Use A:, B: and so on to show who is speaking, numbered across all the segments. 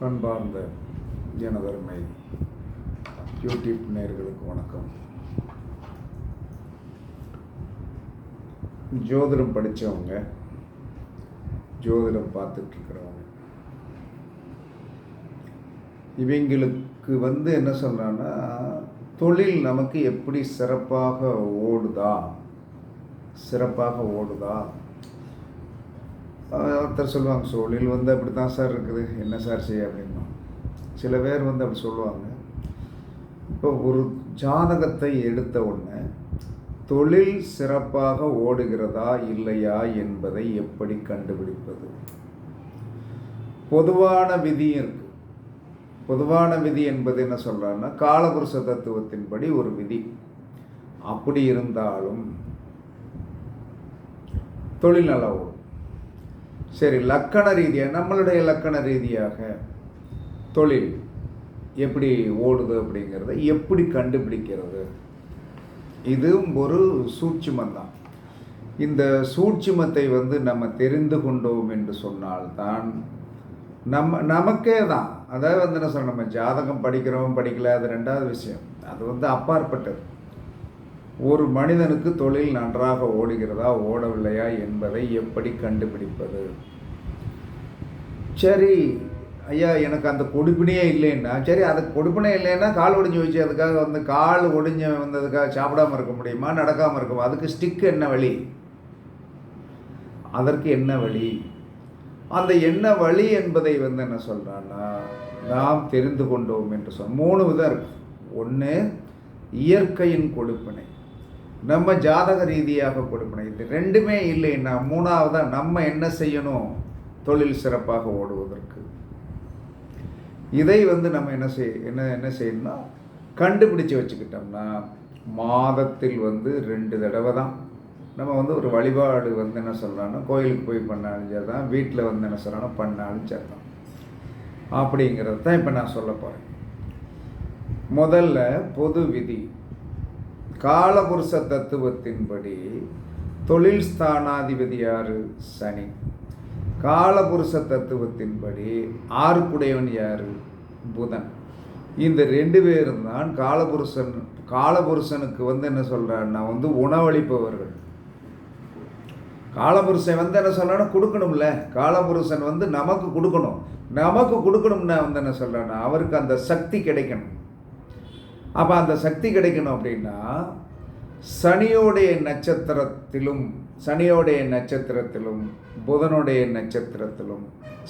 A: அன்பார்ந்த எனதருமை யூடியூப் நேர்களுக்கு வணக்கம். ஜோதிடம் படித்தவங்க ஜோதிடம் பார்த்துட்ருக்குறவங்க இவங்களுக்கு வந்து என்ன சொல்கிறான்னா தொழில் நமக்கு எப்படி சிறப்பாக ஓடுதா? சிறப்பாக ஓடுதா? ஒருத்தர் சொல்லுவாங்க சூழல் வந்து அப்படி தான் சார் இருக்குது என்ன சார் செய்ய? அப்படின்னா. சில பேர் வந்து அப்படி சொல்லுவாங்க. இப்போ ஒரு ஜாதகத்தை எடுத்த உடனே தொழில் சிறப்பாக ஓடுகிறதா இல்லையா என்பதை எப்படி கண்டுபிடிப்பது? பொதுவான விதி இருக்குது பொதுவான விதி என்பது என்ன சொல்றாருன்னா காலபுருஷ தத்துவத்தின்படி ஒரு விதி. அப்படி இருந்தாலும் தொழில் நல்லா ஓடும். சரி லக்கண ரீதியாக நம்மளுடைய லக்கண ரீதியாக தொழில் எப்படி ஓடுது அப்படிங்கிறத எப்படி கண்டுபிடிக்கிறது? இதுவும் ஒரு சூட்சிமம் தான் இந்த சூட்சுமத்தை வந்து நம்ம தெரிந்து கொண்டோம் என்று சொன்னால்தான் நம்ம நமக்கே தான். அதாவது வந்து என்ன சொல்ல நம்ம ஜாதகம் படிக்கிறோம் படிக்கல அது ரெண்டாவது விஷயம். அது வந்து அப்பாற்பட்டது. ஒரு மனிதனுக்கு தொழில் நன்றாக ஓடுகிறதா ஓடவில்லையா என்பதை எப்படி கண்டுபிடிப்பது? சரி ஐயா எனக்கு அந்த கொடுப்பினையே இல்லைன்னா சரி அதுக்கு கொடுப்பினே இல்லைன்னா கால் ஒடிஞ்சு வச்சு அதுக்காக வந்து கால் ஒடிஞ்சு வந்ததுக்காக சாப்பிடாம இருக்க முடியுமா? நடக்காமல் இருக்கும் அதுக்கு ஸ்டிக் என்ன வழி? அதற்கு என்ன வழி? அந்த என்ன வழி என்பதை வந்து என்ன சொல்கிறான்னா நாம் தெரிந்து கொண்டோம் என்று சொல். மூணு விதம் இருக்கு. ஒன்று இயற்கையின் கொடுப்பினை. நம்ம ஜாதக ரீதியாக கொடுப்பினை இது ரெண்டுமே இல்லைன்னா மூணாவதாக நம்ம என்ன செய்யணும்? தொழில் சிறப்பாக ஓடுவதற்கு. இதை வந்து நம்ம என்ன செய் என்ன என்ன செய்யணும்னா கண்டுபிடிச்சு வச்சுக்கிட்டோம்னா மாதத்தில் வந்து ரெண்டு தடவை தான் நம்ம வந்து ஒரு வழிபாடு வந்து என்ன சொல்கிறான்னா கோயிலுக்கு போய் பண்ணாலும் சரி தான் வீட்டில் வந்து என்ன சொல்கிறானோ பண்ணாலும் சரி தான் அப்படிங்கிறது தான் இப்போ நான் சொல்ல போகிறேன் முதல்ல பொது விதி. காலபுருஷ தத்துவத்தின்படி தொழில் ஸ்தானாதிபதி யாரு? சனி. காலபுருஷ தத்துவத்தின்படி ஆறுக்குடையவன் யாரு? புதன். இந்த ரெண்டு பேரும் தான் காலபுருஷன் காலபுருஷனுக்கு வந்து என்ன சொல்கிறான்னா வந்து உணவளிப்பவர்கள். காலபுருஷன் வந்து என்ன சொல்கிறான்னா கொடுக்கணும்ல. காலபுருஷன் வந்து நமக்கு கொடுக்கணும். நமக்கு கொடுக்கணும்னா வந்து என்ன சொல்கிறான்னா அவருக்கு அந்த சக்தி கிடைக்கணும். அப்போ அந்த சக்தி கிடைக்கணும் அப்படின்னா சனியோடைய நட்சத்திரத்திலும் சனியோடைய நட்சத்திரத்திலும் புதனுடைய நட்சத்திரத்திலும்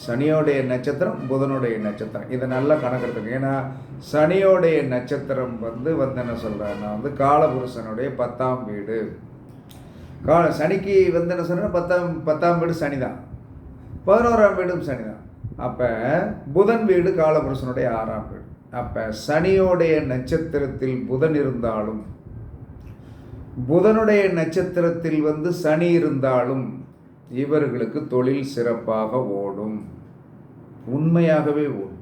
A: சனியோடைய நட்சத்திரம் புதனுடைய நட்சத்திரம். இதை நல்லா கணக்கெடுத்துங்க ஏன்னா சனியோடைய நட்சத்திரம் வந்து வந்து என்ன சொல்கிறாங்கன்னா வந்து காலபுருஷனுடைய பத்தாம் வீடு. கால சனிக்கு வந்து என்ன சொன்னா பத்தாம் பத்தாம் வீடு சனி தான் பதினோராம் வீடும் சனி தான் அப்போ புதன் வீடு காலபுருஷனுடைய ஆறாம் வீடு. அப்போ சனியோடைய நட்சத்திரத்தில் புதன் இருந்தாலும் புதனுடைய நட்சத்திரத்தில் வந்து சனி இருந்தாலும் இவர்களுக்கு தொழில் சிறப்பாக ஓடும். உண்மையாகவே ஓடும்.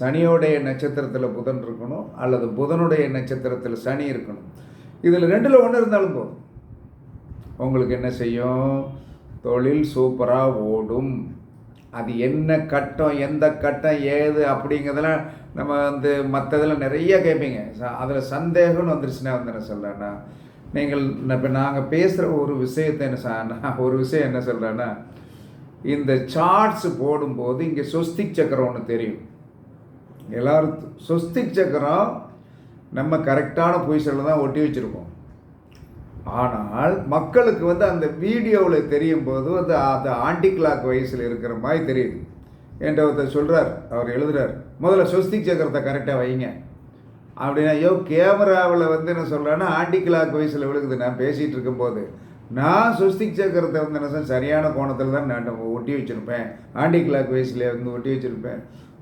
A: சனியோடைய நட்சத்திரத்தில் புதன் இருக்கணும் அல்லது புதனுடைய நட்சத்திரத்தில் சனி இருக்கணும். இதில் ரெண்டில் ஒன்று இருந்தாலும் போதும். உங்களுக்கு என்ன செய்யும்? தொழில் சூப்பராக ஓடும். அது என்ன கட்டம் எந்த கட்டம் ஏது அப்படிங்கிறதெல்லாம் நம்ம வந்து மற்றதெல்லாம் நிறைய கேட்பீங்க அதில் சந்தேகம்னு வந்துருச்சுன்னா வந்து என்ன சொல்கிறேன்னா நீங்கள் இப்போ நாங்கள் பேசுகிற ஒரு விஷயத்தை என்ன ச- நான் ஒரு விஷயம் என்ன சொல்கிறேன்னா இந்த சார்ட்ஸ் போடும்போது இங்கே சொஸ்திக் சக்கரம் ஒன்று தெரியும். எல்லாரும் சொஸ்திக் சக்கரம் நம்ம கரெக்டான பொசிஷனில் தான் ஒட்டி வச்சுருக்கோம். ஆனால் மக்களுக்கு வந்து அந்த வீடியோவில் தெரியும் போது வந்து அந்த ஆன்டி கிளாக் வயசில் இருக்கிற மாதிரி தெரியுது. என்கிட்ட ஒருத்தர் சொல்கிறார் அவர் எழுதுகிறார் முதல்ல ஸ்வஸ்தி சக்கரத்தை கரெக்டாக வைங்க. அப்படின்னா ஐயோ கேமராவில் வந்து என்ன சொல்கிறேன்னா ஆன்டி கிளாக் வயசில் விழுகுது. நான் பேசிகிட்டு இருக்கும்போது நான் சொஸ்திக் சக்கரத்தை வந்து என்ன சரியான கோணத்தில் தான் நான் ஒட்டி வச்சுருப்பேன். ஆண்டி கிளாக் வயசில் வந்து ஒட்டி வச்சுருப்பேன்.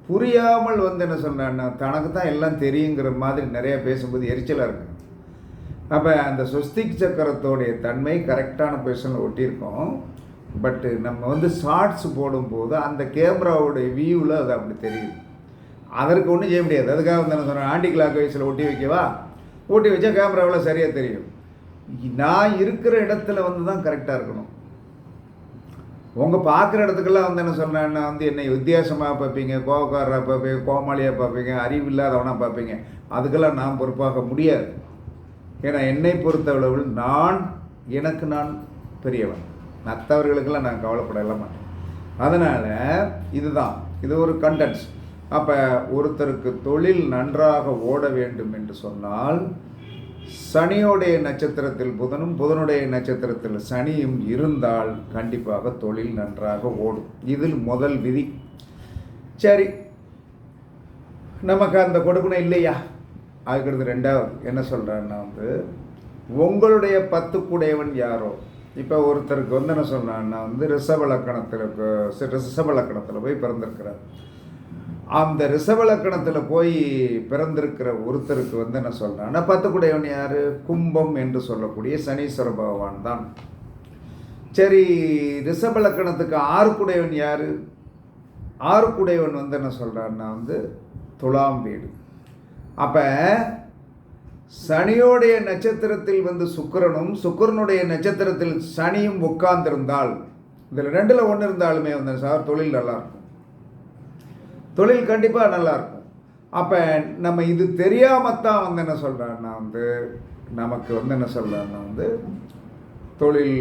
A: புரியாமல் வந்து என்ன சொன்னேன்னா தனக்கு தான் எல்லாம் தெரியுங்கிற மாதிரி நிறையா பேசும்போது எரிச்சலாக இருக்குது அப்போ அந்த சொஸ்திக் சக்கரத்தோடைய தன்மை கரெக்டான பொசிஷனில் ஒட்டியிருக்கோம். பட்டு நம்ம வந்து ஷார்ட்ஸ் போடும்போது அந்த கேமராவுடைய வியூவில் அது அப்படி தெரியுது. அதற்கு ஒன்றும் செய்ய முடியாது. அதுக்காக வந்து என்ன சொன்னேன் ஆண்டி கிளாக் வயசில் ஒட்டி வைக்கவா? ஒட்டி வச்சா கேமராவில் சரியாக தெரியும். நான் இருக்கிற இடத்துல வந்து தான் கரெக்டாக இருக்கணும். உங்கள் பார்க்குற இடத்துக்கெல்லாம் வந்து என்ன சொல்கிறேன்னா வந்து என்னை வித்தியாசமாக பார்ப்பீங்க. கோவக்காரராக பார்ப்பீங்க. கோமாளியாக பார்ப்பீங்க. அறிவு இல்லாதவனாக பார்ப்பீங்க. அதுக்கெல்லாம் நான் பொறுப்பாக முடியாது. ஏன்னா என்னை பொறுத்தளவில் நான் எனக்கு நான் பெரியவன். மற்றவர்களுக்கெல்லாம் நான் கவலைப்படலாம் மாட்டேன். அதனால் இதுதான். இது ஒரு கண்டென்ட்ஸ் அப்போ ஒருத்தருக்கு தொழில் நன்றாக ஓட வேண்டும் என்று சொன்னால் சனியோடைய நட்சத்திரத்தில் புதனும் புதனுடைய நட்சத்திரத்தில் சனியும் இருந்தால் கண்டிப்பாக தொழில் நன்றாக ஓடும். இதில் முதல் விதி. சரி நமக்கு அந்த கொடுக்கணும் இல்லையா? அதுக்கடுத்து ரெண்டாவது என்ன சொல்கிறான்னா வந்து உங்களுடைய பத்துக்குடையவன் யாரோ? இப்போ ஒருத்தருக்கு வந்து என்ன சொன்னான்னா வந்து ரிஷப லக்கணத்தில் ரிஷப லக்கணத்தில் போய் பிறந்திருக்கிறார். அந்த ரிஷப லக்கணத்தில் போய் பிறந்திருக்கிற ஒருத்தருக்கு வந்து என்ன சொல்கிறான்னா பத்துக்குடையவன் யார்? கும்பம் என்று சொல்லக்கூடிய சனீஸ்வர பகவான் தான். சரி ரிஷப லக்கணத்துக்கு ஆறுக்குடையவன் யார்? ஆறுக்குடையவன் வந்து என்ன சொல்கிறான்னா வந்து துலாம் வீடு. அப்போ சனியோடைய நட்சத்திரத்தில் வந்து சுக்கிரனும் சுக்கரனுடைய நட்சத்திரத்தில் சனியும் உட்கார்ந்திருந்தால் இதில் ரெண்டில் ஒன்று இருந்தாலுமே வந்து சார்? தொழில் நல்லாயிருக்கும். தொழில் கண்டிப்பாக நல்லாயிருக்கும். அப்போ நம்ம இது தெரியாமல் தான் வந்து என்ன சொல்கிறான்னா வந்து நமக்கு வந்து என்ன சொல்கிறான்னா வந்து தொழில்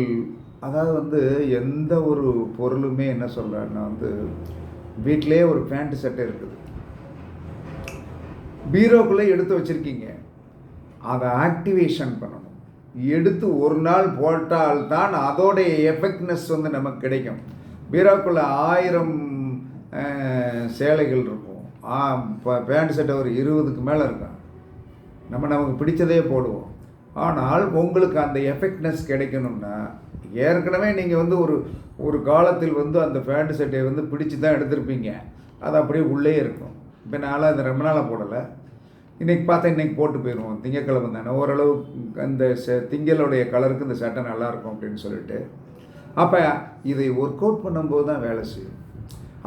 A: அதாவது வந்து எந்த ஒரு பொருளுமே என்ன சொல்கிறான்னா வந்து வீட்டிலே ஒரு பேண்ட் சட்டை இருக்குது. பீரோக்குள்ளே எடுத்து வச்சுருக்கீங்க. அதை ஆக்டிவேஷன் பண்ணணும். எடுத்து ஒரு நாள் போட்டால்தான் அதோடைய எஃபெக்ட்னஸ் வந்து நமக்கு கிடைக்கும். பீரோக்குள்ளே ஆயிரம் சேலைகள் இருக்கும். பேண்ட் சட்டை ஒரு இருபதுக்கு மேலே இருக்கும் நம்ம நமக்கு பிடிச்சதே போடுவோம். ஆனால் உங்களுக்கு அந்த எஃபெக்ட்னஸ் கிடைக்கணும்னா ஏற்கனவே நீங்கள் வந்து ஒரு ஒரு காலத்தில் வந்து அந்த பேண்ட் செட்டை வந்து பிடிச்சி தான் எடுத்திருப்பீங்க. அது அப்படியே உள்ளே இருக்கும். இப்போ நான்லாம் அதை ரொம்ப நாளாக போடலை. இன்றைக்கி பார்த்தா இன்றைக்கி போட்டு போயிடுவோம். திங்கக்கிழமை தானே. ஓரளவு அந்த ச திங்களுடைய கலருக்கு இந்த சட்டை நல்லாயிருக்கும் அப்படின்னு சொல்லிட்டு. அப்போ இதை ஒர்க் அவுட் பண்ணும்போது தான் வேலை செய்யும்.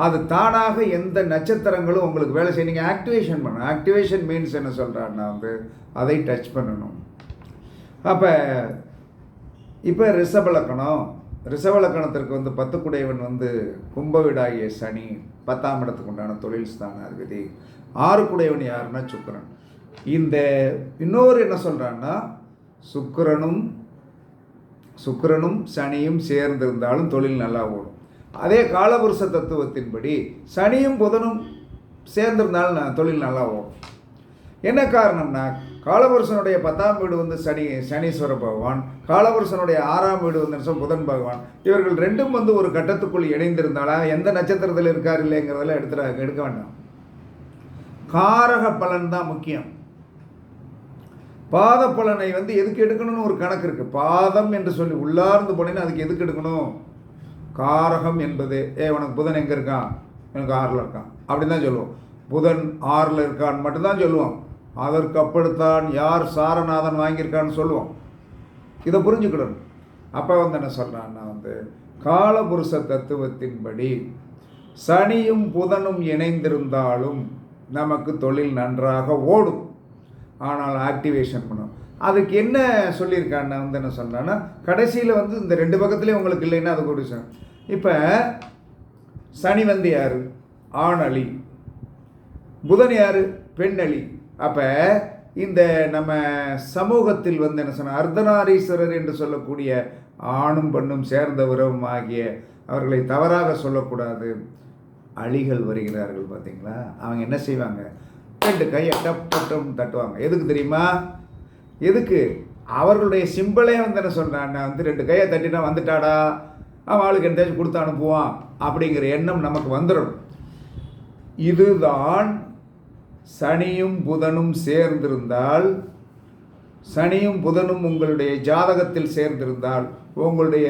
A: அது தானாக எந்த நட்சத்திரங்களும் உங்களுக்கு வேலை செய்ய நீங்கள் ஆக்டிவேஷன் பண்ணணும். ஆக்டிவேஷன் மீன்ஸ் என்ன சொல்கிறாருன்னா வந்து அதை டச் பண்ணணும். அப்போ இப்போ ரிஷபலக்கணம் ரிசவலக்கணத்திற்கு வந்து பத்துக்குடையவன் வந்து கும்பவிடாகிய சனி பத்தாம் இடத்துக்கு உண்டான தொழில் ஸ்தான அதிபதி ஆறுக்குடையவன் யாருன்னா சுக்கிரன். இந்த இன்னொரு என்ன சொல்கிறான்னா சுக்கிரனும் சுக்கிரனும் சனியும் சேர்ந்திருந்தாலும் தொழில் நல்லா ஓடும். அதே காலபுருஷ தத்துவத்தின்படி சனியும் புதனும் சேர்ந்திருந்தாலும் தொழில் நல்லா ஓடும். என்ன காரணம்னா காலபுருஷனுடைய பத்தாம் வீடு வந்து சனி சனீஸ்வர பகவான் காலபுருஷனுடைய ஆறாம் வீடு வந்து புதன் பகவான். இவர்கள் ரெண்டும் வந்து ஒரு கட்டத்துக்குள் இணைந்திருந்தாலா எந்த நட்சத்திரத்தில் இருக்கார் இல்லைங்கிறதெல்லாம் எடுத்துட எடுக்க வேண்டாம். காரக பலன் தான் முக்கியம். பாத பலனை வந்து எதுக்கு எடுக்கணும்னு ஒரு கணக்கு இருக்கு. பாதம் என்று சொல்லி உள்ளார்ந்து போனேன்னா அதுக்கு எதுக்கு எடுக்கணும்? காரகம் என்பது ஏ உனக்கு புதன் எங்கே இருக்கான்? எனக்கு ஆறில் இருக்கான். அப்படின்னு தான் சொல்லுவோம். புதன் ஆறில் இருக்கான்னு மட்டும்தான் சொல்லுவோம். அதற்கு அப்படித்தான் யார் சாரநாதன் வாங்கியிருக்கான்னு சொல்லுவோம். இதை புரிஞ்சுக்கிடணும். அப்போ வந்து என்ன சொல்கிறான்னா வந்து காலபுருஷ தத்துவத்தின்படி சனியும் புதனும் இணைந்திருந்தாலும் நமக்கு தொழில் நன்றாக ஓடும். ஆனால் ஆக்டிவேஷன் பண்ணும். அதுக்கு என்ன சொல்லியிருக்கான்னா வந்து என்ன சொல்கிறான்னா கடைசியில் வந்து இந்த ரெண்டு பக்கத்துலேயும் உங்களுக்கு இல்லைன்னா அது கூட இப்போ சனி வந்து யார்? ஆண் அலி புதன் யார்? பெண் அலி அப்போ இந்த நம்ம சமூகத்தில் வந்து என்ன சொன்ன அர்த்தநாரீஸ்வரர் என்று சொல்லக்கூடிய ஆணும் பெண்ணும் சேர்ந்த உறவும் ஆகிய அவர்களை தவறாக சொல்லக்கூடாது. அழிகள் வருகிறார்கள் பார்த்தீங்களா? அவங்க என்ன செய்வாங்க? ரெண்டு கையை டப்பட்டும் தட்டுவாங்க. எதுக்கு தெரியுமா? எதுக்கு? அவர்களுடைய சிம்பிளே வந்து என்ன சொல்கிறான் வந்து ரெண்டு கையை தட்டினா வந்துட்டாடா. அவன் ஆளுக்கு எந்தாச்சும் கொடுத்து அனுப்புவான் அப்படிங்கிற எண்ணம் நமக்கு வந்துடும் இதுதான் சனியும் புதனும் சேர்ந்திருந்தால் சனியும் புதனும் உங்களுடைய ஜாதகத்தில் சேர்ந்திருந்தால் உங்களுடைய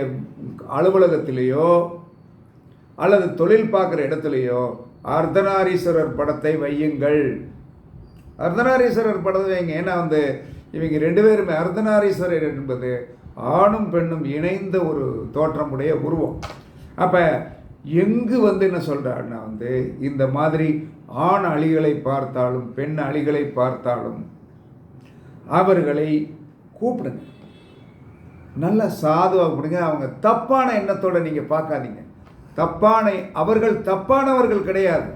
A: அலுவலகத்திலேயோ அல்லது தொழில் பார்க்குற இடத்துலையோ அர்த்தநாரீஸ்வரர் படத்தை வையுங்கள். அர்த்தநாரீஸ்வரர் படத்தை வைங்க. ஏன்னா வந்து இவங்க ரெண்டு பேருமே அர்த்தநாரீஸ்வரர் என்பது ஆணும் பெண்ணும் இணைந்த ஒரு தோற்றமுடைய உருவம். அப்போ எங்கு வந்து என்ன சொல்கிறாருன்னா வந்து இந்த மாதிரி ஆண் அழிகளை பார்த்தாலும் பெண் அழிகளை பார்த்தாலும் அவர்களை கூப்பிடுங்க. நல்ல சாதுவாக கொடுங்க. அவங்க தப்பான எண்ணத்தோடு நீங்கள் பார்க்காதீங்க. தப்பான அவர்கள் தப்பானவர்கள் கிடையாது.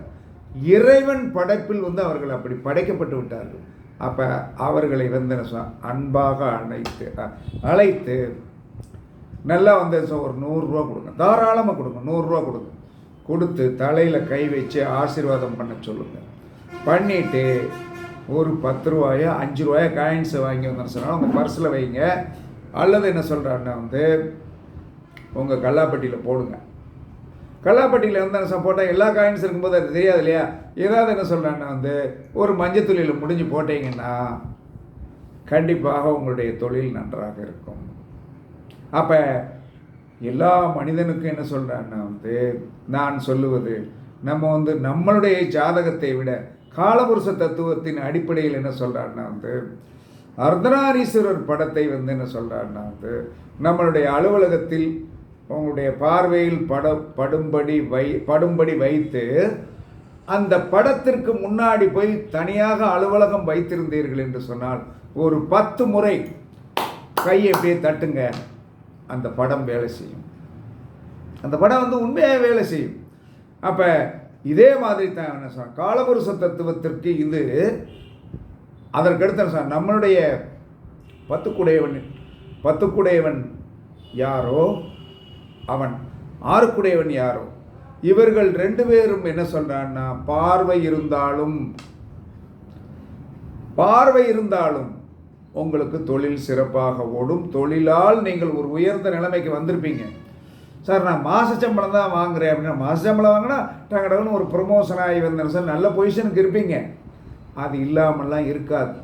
A: இறைவன் படைப்பில் வந்து அவர்கள் அப்படி படைக்கப்பட்டு விட்டார்கள். அப்போ அவர்களை வந்து என்ன அன்பாக அழைத்து அ- அழைத்து நல்லா வந்து ஒரு நூறுரூவா கொடுங்க. தாராளமாக கொடுங்க. நூறுரூவா கொடுங்க. கொடுத்து தலையில் கை வச்சு ஆசீர்வாதம் பண்ண சொல்லுங்கள் பண்ணிவிட்டு ஒரு பத்து ரூபாயோ அஞ்சு ரூபாயோ காயின்ஸை வாங்கி வந்தேன்னு சொன்னால் உங்கள் பர்ஸில் வைங்க. அல்லது என்ன சொல்கிறாருன்னா வந்து உங்கள் கல்லாப்பட்டியில் போடுங்க. கல்லாப்பட்டியில் வந்து என்ன போட்டால் எல்லா காயின்ஸ் இருக்கும்போது அது தெரியாது இல்லையா? ஏதாவது என்ன சொல்கிறாங்கன்னா வந்து ஒரு மஞ்சள் தொழிலில் முடிஞ்சு போட்டீங்கன்னா கண்டிப்பாக உங்களுடைய தொழில் நன்றாக இருக்கும். அப்போ எல்லா மனிதனுக்கும் என்ன சொல்கிறான்னா வந்து நான் சொல்லுவது நம்ம வந்து நம்மளுடைய ஜாதகத்தை விட காலபுருஷ தத்துவத்தின் அடிப்படையில் என்ன சொல்கிறான்னா வந்து அர்த்தநாரீஸ்வரர் படத்தை வந்து என்ன சொல்கிறான்னா வந்து நம்மளுடைய அலுவலகத்தில் உங்களுடைய பார்வையில் பட படும்படி வை படும்படி வைத்து அந்த படத்திற்கு முன்னாடி போய் தனியாக அலுவலகம் வைத்திருந்தீர்கள் என்று சொன்னால் ஒரு பத்து முறை கையை அப்படியே தட்டுங்க. அந்த படம் வேலை செய்யும். அந்த படம் வந்து உண்மையாக வேலை செய்யும். அப்போ இதே மாதிரி தான் என்ன சொன்ன காலபுருஷ தத்துவத்திற்கு இது அதற்கடுத்து சார் நம்மளுடைய பத்துக்குடையவன் பத்துக்குடையவன் யாரோ? அவன் ஆறுக்குடையவன் யாரோ? இவர்கள் ரெண்டு பேரும் என்ன சொல்கிறான்னா பார்வை இருந்தாலும் பார்வை இருந்தாலும் உங்களுக்கு தொழில் சிறப்பாக ஓடும். தொழிலால் நீங்கள் ஒரு உயர்ந்த நிலைமைக்கு வந்திருப்பீங்க. சார் நான் மாச சம்பளம் தான் வாங்குறேன் அப்படின்னா மாச சம்பளம் வாங்கினா டங்கடன்னு ஒரு ப்ரொமோஷன் ஆகி வந்தேன் சார். நல்ல பொசிஷனுக்கு இருப்பீங்க. அது இல்லாமல்லாம் இருக்காது.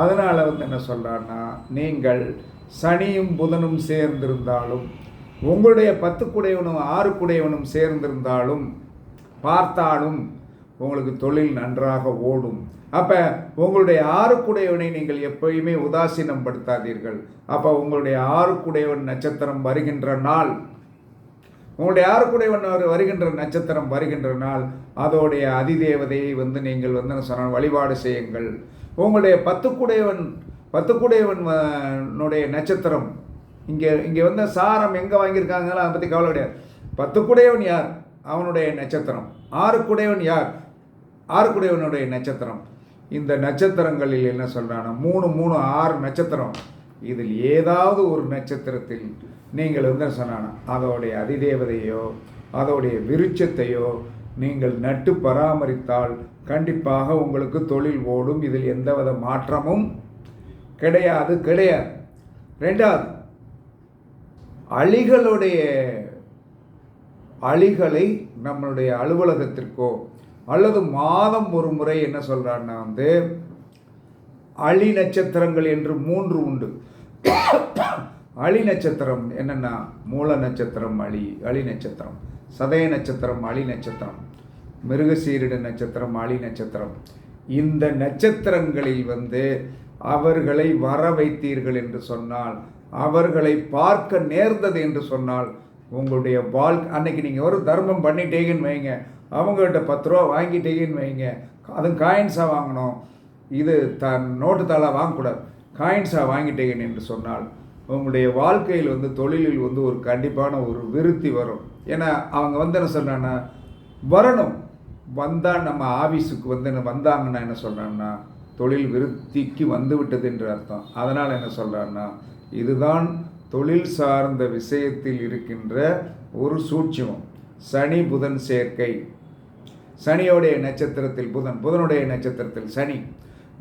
A: அதனால் வந்து என்ன சொல்கிறான்னா நீங்கள் சனியும் புதனும் சேர்ந்திருந்தாலும் உங்களுடைய பத்துக்குடையவனும் ஆறுக்குடையவனும் சேர்ந்திருந்தாலும் பார்த்தாலும் உங்களுக்கு தொழில் நன்றாக ஓடும். அப்போ உங்களுடைய ஆறுக்குடையவனை நீங்கள் எப்பயுமே உதாசீனம் படுத்தாதீர்கள் அப்போ உங்களுடைய ஆறுக்குடையவன் நட்சத்திரம் வருகின்ற நாள் உங்களுடைய ஆறுக்குடையவன் வருகின்ற நட்சத்திரம் வருகின்ற நாள் அதோடைய அதிதேவதையை வந்து நீங்கள் வந்து என்ன சொன்னால் வழிபாடு செய்யுங்கள். உங்களுடைய பத்துக்குடையவன் பத்துக்குடையவனுடைய நட்சத்திரம் இங்கே இங்கே வந்து சாரம் எங்கே வாங்கியிருக்காங்களோ அதை பற்றி கவலை கிடையாது. பத்துக்குடையவன் யார்? அவனுடைய நட்சத்திரம். ஆறுக்குடையவன் யார்? ஆறுக்குடையவனுடைய நட்சத்திரம். இந்த நட்சத்திரங்களில் என்ன சொல்கிறான்னா மூணு மூணு ஆறு நட்சத்திரம். இதில் ஏதாவது ஒரு நட்சத்திரத்தில் நீங்கள் வந்து சொன்னானா அதோடைய அதிதேவதையோ அதோடைய விருட்சத்தையோ நீங்கள் நட்டு பராமரித்தால் கண்டிப்பாக உங்களுக்கு தொழில் ஓடும். இதில் எந்தவித மாற்றமும் கிடையாது கிடையாது. ரெண்டாவது அழிகளுடைய அழிகளை நம்மளுடைய அலுவலகத்திற்கோ அல்லது மாதம் ஒரு முறை என்ன சொல்கிறான்னா வந்து அழி நட்சத்திரங்கள் என்று மூன்று உண்டு. அழி நட்சத்திரம் என்னென்னா மூல நட்சத்திரம் அழி அழி நட்சத்திரம். சதய நட்சத்திரம் அழி நட்சத்திரம். மிருகசீரிட நட்சத்திரம் அழி நட்சத்திரம். இந்த நட்சத்திரங்களில் வந்து அவர்களை வர வைத்தீர்கள் என்று சொன்னால் அவர்களை பார்க்க நேர்ந்தது என்று சொன்னால் உங்களுடைய வாழ்க்கை அன்னைக்கு நீங்கள் ஒரு தர்மம் பண்ணிட்டீங்கன்னு வைங்க. அவங்ககிட்ட பத்து ரூபா வாங்கிட்டீங்கன்னு வைங்க. அதுவும் காயின்ஸாக வாங்கணும். இது த நோட்டு தாளாக வாங்கக்கூடாது. காயின்ஸாக வாங்கிட்டீங்கன்னு என்று சொன்னால் உங்களுடைய வாழ்க்கையில் வந்து தொழிலில் வந்து ஒரு கண்டிப்பான ஒரு விருத்தி வரும். ஏன்னா அவங்க வந்து என்ன சொன்னான்னா வரணும். வந்தால் நம்ம ஆஃபீஸுக்கு வந்து என்ன- வந்தாங்கன்னா என்ன சொல்கிறாங்கன்னா தொழில் விருத்திக்கு வந்து விட்டது என்று அர்த்தம். அதனால் என்ன சொல்கிறான்னா இதுதான் தொழில் சார்ந்த விஷயத்தில் இருக்கின்ற ஒரு சூட்சுமம். சனி புதன் சேர்க்கை. சனியோடைய நட்சத்திரத்தில் புதன் புதனுடைய நட்சத்திரத்தில் சனி.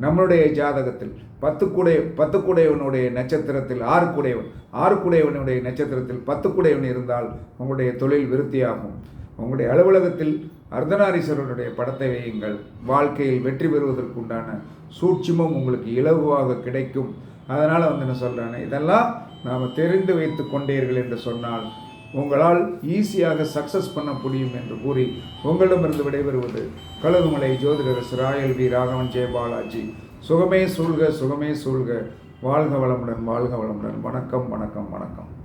A: நம்மளுடைய ஜாதகத்தில் பத்து குடை பத்து குடையவனுடைய நட்சத்திரத்தில் ஆறு குடையவன் ஆறுக்குடையவனுடைய நட்சத்திரத்தில் பத்துக்குடையவன் இருந்தால் உங்களுடைய தொழில் விருத்தியாகும். உங்களுடைய அலுவலகத்தில் அர்த்தநாரீஸ்வரருடைய படத்தை வையுங்கள். வாழ்க்கையில் வெற்றி பெறுவதற்குண்டான சூட்சுமம் உங்களுக்கு இலகுவாக கிடைக்கும். அதனால் வந்து நான் சொல்கிறேன் இதெல்லாம் நாம் தெரிந்து வைத்து கொண்டீர்கள் என்று சொன்னால் உங்களால் ஈஸியாக சக்ஸஸ் பண்ண முடியும் என்று கூறி உங்களிடமிருந்து விடைபெறுவது கழுகுமலை ஜோதிடர் ராயல் வி ராகவன் ஜெயபாலாஜி சுகமே சூழ்க சுகமே சூழ்க. வாழ்க வளமுடன் வாழ்க வளமுடன். வணக்கம் வணக்கம் வணக்கம்.